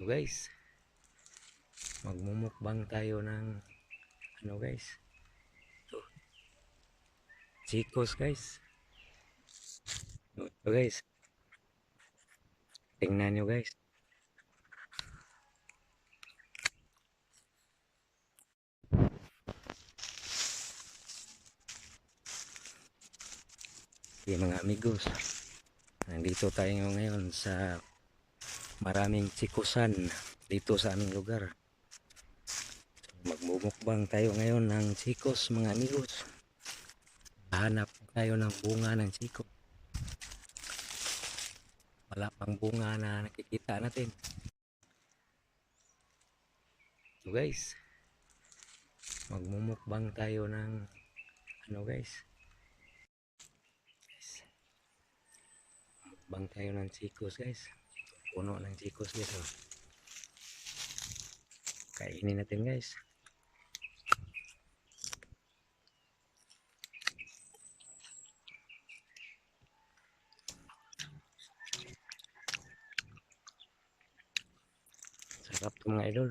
So guys, magmumukbang tayo ng ano guys? Ito. Chicos guys. Ito guys. Tingnan nyo guys. Okay mga amigos. Nandito tayo ngayon sa maraming chikusan dito sa aming lugar. Magmumukbang tayo ngayon ng chikos mga amigos. Hanap tayo ng bunga ng chiko. Wala pang bunga na nakikita natin. So guys, magmumukbang tayo ng ano guys? Mukbang tayo ng chikos guys. Puno ng chikos dito. Kainin natin guys. Sarap to mga idol.